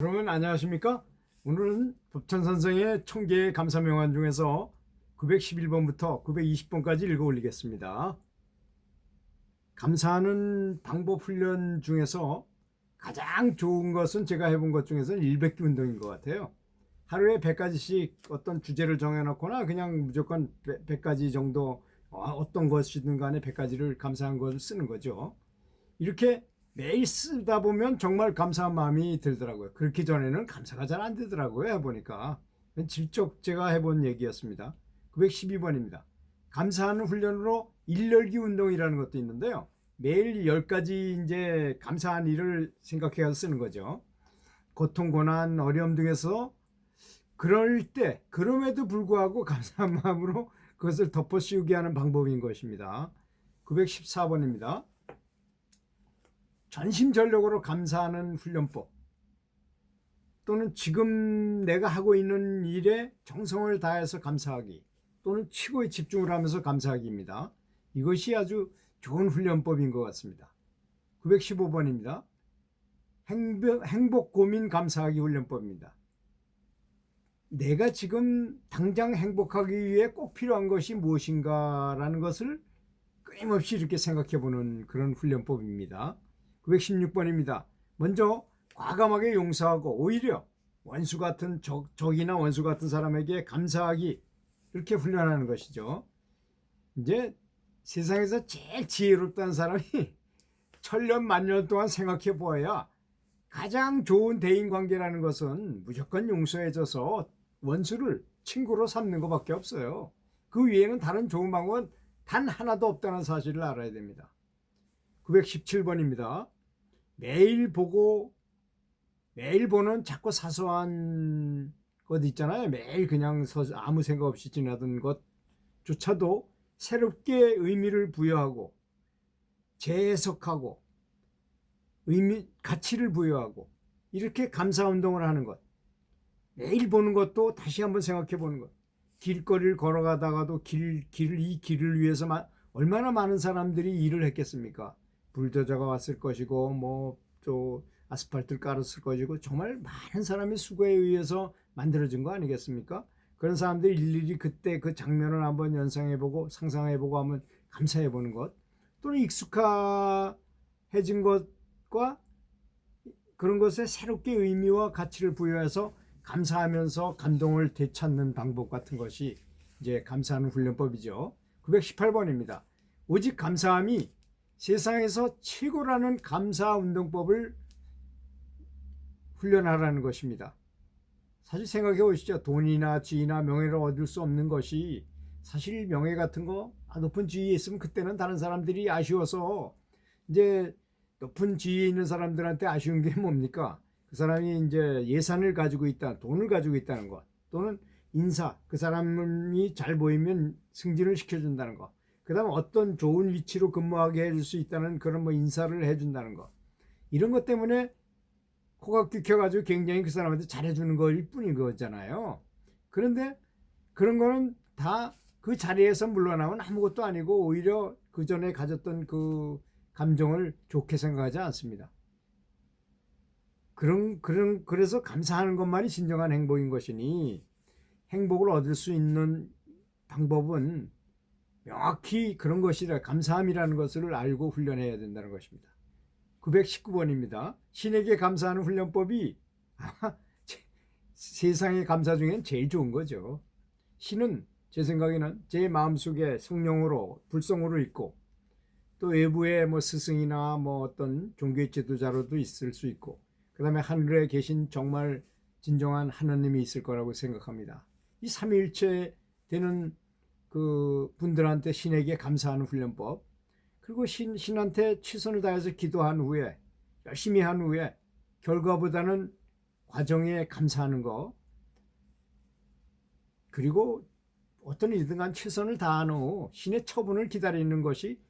여러분 안녕하십니까? 오늘은 법천 선생의 총계의 감사 명안 중에서 911번부터 920번까지 읽어 올리겠습니다. 감사하는 방법 훈련 중에서 가장 좋은 것은 제가 해본 것 중에서는 일백기 운동인 것 같아요. 하루에 100가지씩 어떤 주제를 정해놓거나 그냥 무조건 100가지 정도 어, 어떤 것이든 간에 100가지를 감사한 것을 쓰는 거죠. 이렇게 매일 쓰다 보면 정말 감사한 마음이 들더라고요. 그렇기 전에는 감사가 잘 안 되더라고요. 해보니까. 직접 제가 해본 얘기였습니다. 912번입니다. 감사하는 훈련으로 일렬기 운동이라는 것도 있는데요. 매일 10가지 이제 감사한 일을 생각해서 쓰는 거죠. 고통, 고난, 어려움 등에서 그럴 때, 그럼에도 불구하고 감사한 마음으로 그것을 덮어 씌우게 하는 방법인 것입니다. 914번입니다. 전심전력으로 감사하는 훈련법 또는 지금 내가 하고 있는 일에 정성을 다해서 감사하기 또는 최고의 집중을 하면서 감사하기입니다. 이것이 아주 좋은 훈련법인 것 같습니다. 915번입니다. 행복, 행복 고민 감사하기 훈련법입니다. 내가 지금 당장 행복하기 위해 꼭 필요한 것이 무엇인가라는 것을 끊임없이 이렇게 생각해 보는 그런 훈련법입니다. 916번입니다. 먼저 과감하게 용서하고 오히려 원수 같은 적, 적이나 원수 같은 사람에게 감사하기 이렇게 훈련하는 것이죠. 이제 세상에서 제일 지혜롭다는 사람이 천년 만년 동안 생각해 보아야 가장 좋은 대인 관계라는 것은 무조건 용서해줘서 원수를 친구로 삼는 것밖에 없어요. 그 위에는 다른 좋은 방법은 단 하나도 없다는 사실을 알아야 됩니다. 917번입니다. 매일 보고 매일 보는 자꾸 사소한 것 있잖아요. 매일 그냥 아무 생각 없이 지나던 것조차도 새롭게 의미를 부여하고 재해석하고 의미 가치를 부여하고 이렇게 감사 운동을 하는 것. 매일 보는 것도 다시 한번 생각해 보는 것. 길거리를 걸어가다가도 길, 길을 이 길을 위해서 얼마나 많은 사람들이 일을 했겠습니까? 불도저가 왔을 것이고 뭐 또 아스팔트를 깔았을 것이고 정말 많은 사람의 수고에 의해서 만들어진 거 아니겠습니까? 그런 사람들이 일일이 그때 그 장면을 한번 연상해보고 상상해보고 하면 감사해보는 것 또는 익숙해진 것과 그런 것에 새롭게 의미와 가치를 부여해서 감사하면서 감동을 되찾는 방법 같은 것이 이제 감사하는 훈련법이죠. 918번입니다. 오직 감사함이 세상에서 최고라는 감사 운동법을 훈련하라는 것입니다. 사실 생각해 보시죠. 돈이나 지위나 명예를 얻을 수 없는 것이 사실 명예 같은 거 아, 높은 지위에 있으면 그때는 다른 사람들이 아쉬워서 이제 높은 지위에 있는 사람들한테 아쉬운 게 뭡니까? 그 사람이 이제 예산을 가지고 있다, 돈을 가지고 있다는 것, 또는 인사, 그 사람이 잘 보이면 승진을 시켜준다는 것, 그 다음 어떤 좋은 위치로 근무하게 해줄 수 있다는 그런 뭐 인사를 해준다는 것, 이런 것 때문에 코가 뀌켜가지고 굉장히 그 사람한테 잘해주는 거일 뿐인 거잖아요. 그런데 그런 거는 다 그 자리에서 물러나면 아무것도 아니고 오히려 그 전에 가졌던 그 감정을 좋게 생각하지 않습니다. 그런 그런 그래서 감사하는 것만이 진정한 행복인 것이니 행복을 얻을 수 있는 방법은 명확히 그런 것이라 감사함이라는 것을 알고 훈련해야 된다는 것입니다. 919번입니다. 신에게 감사하는 훈련법이 세상의 감사 중엔 제일 좋은 거죠. 신은 제 생각에는 제 마음속에 성령으로 불성으로 있고 또 외부에 뭐 스승이나 뭐 어떤 종교의 지도자로도 있을 수 있고 그 다음에 하늘에 계신 정말 진정한 하나님이 있을 거라고 생각합니다. 이 삼위일체 되는 그 분들한테 신에게 감사하는 훈련법 그리고 신, 신한테 최선을 다해서 기도한 후에 열심히 한 후에 결과보다는 과정에 감사하는 거 그리고 어떤 일든 간 최선을 다한 후 신의 처분을 기다리는 것이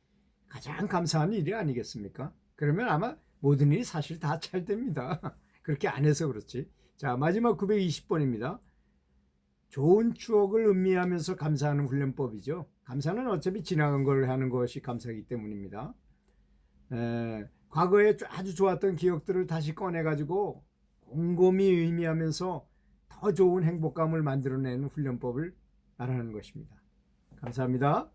가장 감사한 일이 아니겠습니까? 그러면 아마 모든 일이 사실 다 잘 됩니다. 그렇게 안 해서 그렇지. 자, 마지막 920번입니다. 좋은 추억을 음미하면서 감사하는 훈련법이죠. 감사는 어차피 지나간 걸 하는 것이 감사이기 때문입니다. 에, 과거에 아주 좋았던 기억들을 다시 꺼내가지고 곰곰이 의미하면서 더 좋은 행복감을 만들어내는 훈련법을 말하는 것입니다. 감사합니다.